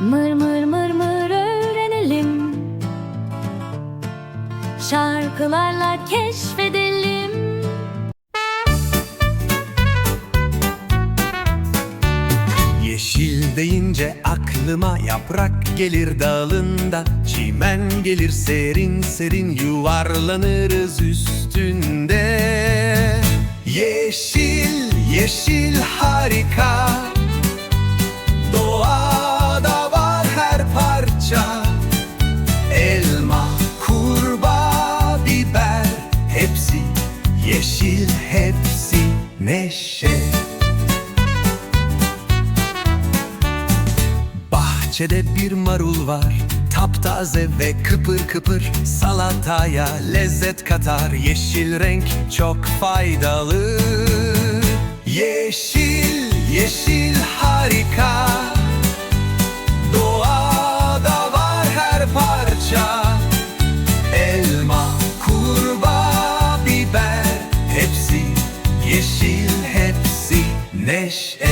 Mır mır mır mır öğrenelim. Şarkılarla keşfedelim. Yeşil deyince aklıma yaprak gelir dalında Çimen gelir serin serin yuvarlanırız üstünde. Yeşil, yeşil harika yeşil, hepsi neşe. Bahçede bir marul var Taptaze ve kıpır kıpır. Salataya lezzet katar Yeşil renk çok faydalı yeşil, hepsi neşe.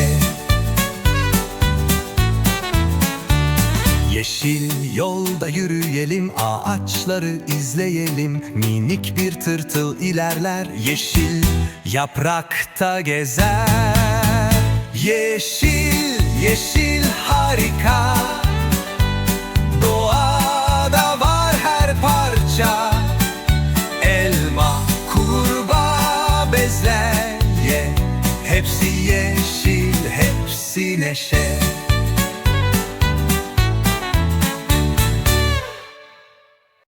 Yeşil yolda yürüyelim, ağaçları izleyelim. Minik bir tırtıl ilerler, yeşil yaprakta gezer. Yeşil, yeşil Hepsi yeşil, hepsi neşe